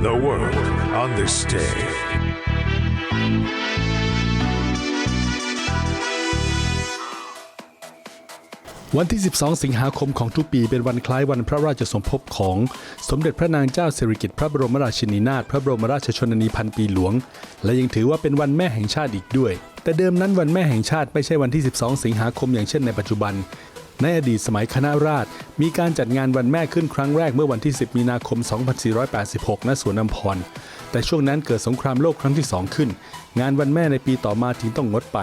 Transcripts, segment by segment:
The world on this day. วันที่ 12 สิงหาคมของทุกปีเป็นวันคล้ายวันพระราชสมภพของสมเด็จพระนางเจ้าสิริกิติ์พระบรมราชินีนาถพระบรมราชชนนีพันปีหลวง และยังถือว่าเป็นวันแม่แห่งชาติอีกด้วย แต่เดิมนั้นวันแม่แห่งชาติไม่ใช่วันที่ 12 สิงหาคมอย่างเช่นในปัจจุบัน ในอดีตสมัยคณะราษฎรมีการจัดงานวันแม่ขึ้นครั้งแรกเมื่อวันที่ 10 มีนาคม 2486 ณ สวนอัมพร แต่ช่วงนั้นเกิดสงครามโลกครั้งที่ 2 ขึ้น งานวันแม่ในปีต่อมาจึงต้องงดไป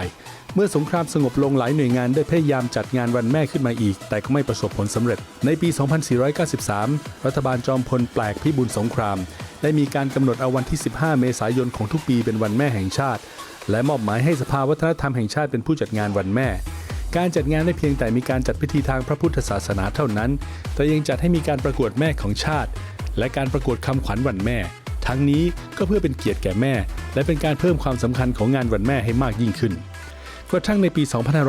เมื่อสงครามสงบลงหลายหน่วยงานได้พยายามจัดงานวันแม่ขึ้นมาอีก แต่ก็ไม่ประสบผลสำเร็จ ในปี 2493 รัฐบาลจอมพลแปลกพิบูลสงคราม ได้มีการกำหนดเอาวันที่ 15 เมษายนของทุกปีเป็นวันแม่แห่งชาติ และมอบหมายให้สภาวัฒนธรรมแห่งชาติเป็นผู้จัดงานวันแม่ การจัดงานไม่เพียงแต่มีการจัดพิธีทางพระพุทธศาสนาเท่านั้น แต่ยังจัดให้มีการประกวดแม่ของชาติ และการประกวดคำขวัญวันแม่ ทั้งนี้ก็เพื่อเป็นเกียรติแก่แม่ และเป็นการเพิ่มความสำคัญของงานวันแม่ให้มากยิ่งขึ้นกระทั่งในปี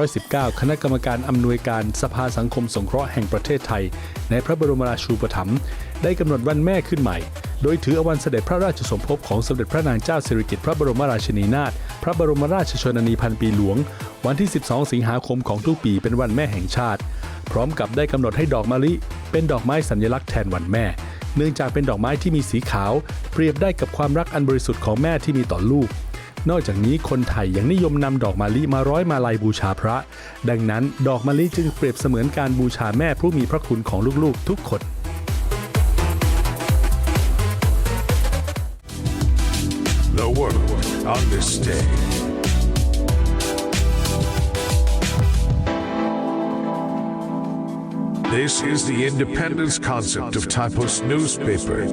2519 คณะกรรมการอำนวยการสภาสังคมสงเคราะห์แห่งประเทศไทย ในพระบรมราชูปถัมภ์ได้กำหนดวันแม่ขึ้นใหม่ โดยถือเอาวันเสด็จพระราชสมภพของสมเด็จพระนางเจ้าสิริกิติ์พระบรมราชินีนาถพระบรมราชชนนีพันปีหลวง วันที่ 12 สิงหาคมของทุกปีเป็นวันแม่แห่งชาติ พร้อมกับได้กำหนดให้ดอกมะลิ เป็นดอกไม้สัญลักษณ์แทนวันแม่ เนื่องจากเป็นดอกไม้ที่มีสีขาว เปรียบได้กับความรักอันบริสุทธิ์ของแม่ที่มีต่อลูกนอกจากนี้คนไทยยังนิยมนำดอกมะลิมาร้อยมาลัยบูชาพระ ดังนั้นดอกมะลิจึงเปรียบเสมือนการบูชาแม่ผู้มีพระคุณของลูกๆ ทุกคน On this day. This is the independence concept of Typos newspaper.